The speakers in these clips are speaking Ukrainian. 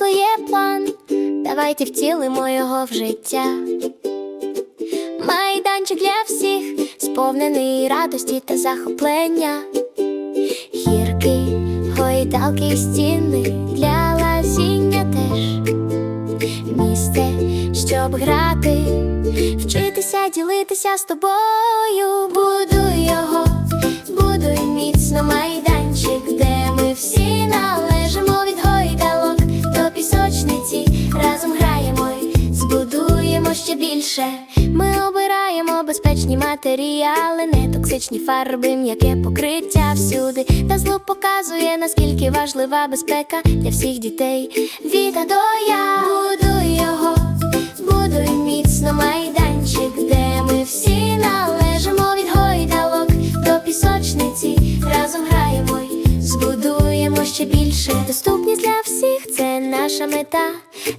нас є план, давайте втілимо його в життя. Майданчик для всіх, сповнений радості та захоплення. Гірки, гойдалки стіни для лазіння теж. Місце, щоб грати, вчитися, ділитися з тобою. Будуй його, будуй міцно майданчик, ще більше. Ми обираємо безпечні матеріали, не токсичні фарби, м'яке покриття всюди. Та зло показує, наскільки важлива безпека для всіх дітей. Від до я будуй його, будуй міцно майданчик, де ми всі належимо від гойдалок до пісочниці. Разом граємо й збудуємо ще більше. Доступність для всіх це наша мета.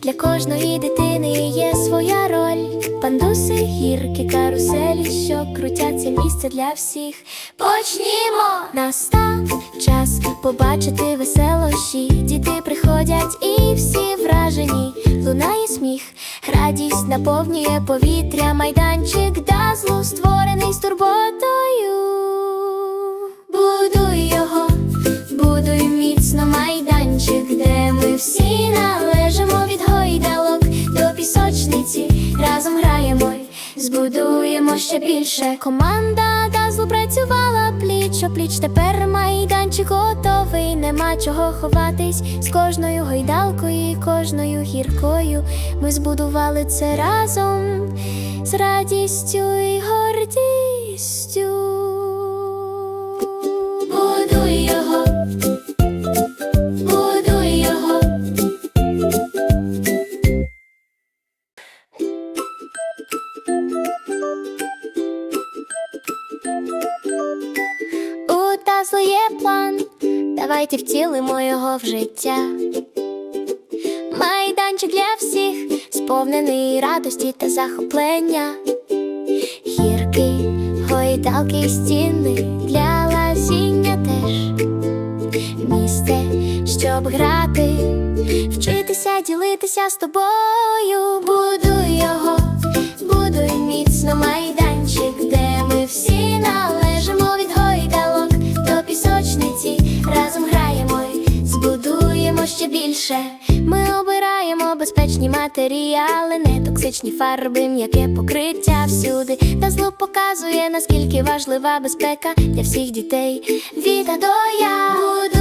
Для кожної дитини є своя роль. Пандуси, гірки, каруселі, що крутяться місце для всіх. Почнімо! Настав час побачити веселощі. Діти приходять і всі вражені. Лунає сміх, радість наповнює повітря, майданчик дазлу створений з турботою. Збудуємо ще більше. Команда Дазлу працювала пліч опліч. Тепер майданчик готовий. Нема чого ховатись з кожною гойдалкою і кожною гіркою. Ми збудували це разом з радістю і гордістю. У Таслу є план, давайте втілимо його в життя. Майданчик для всіх, сповнений радості та захоплення. Гірки, гойдалки і стіни для лазіння теж. Місце, щоб грати, вчитися, ділитися з тобою. Будуй його, більше. Ми обираємо безпечні матеріали, не токсичні фарби, м'яке покриття всюди. Та зло показує, наскільки важлива безпека для всіх дітей. Віта до до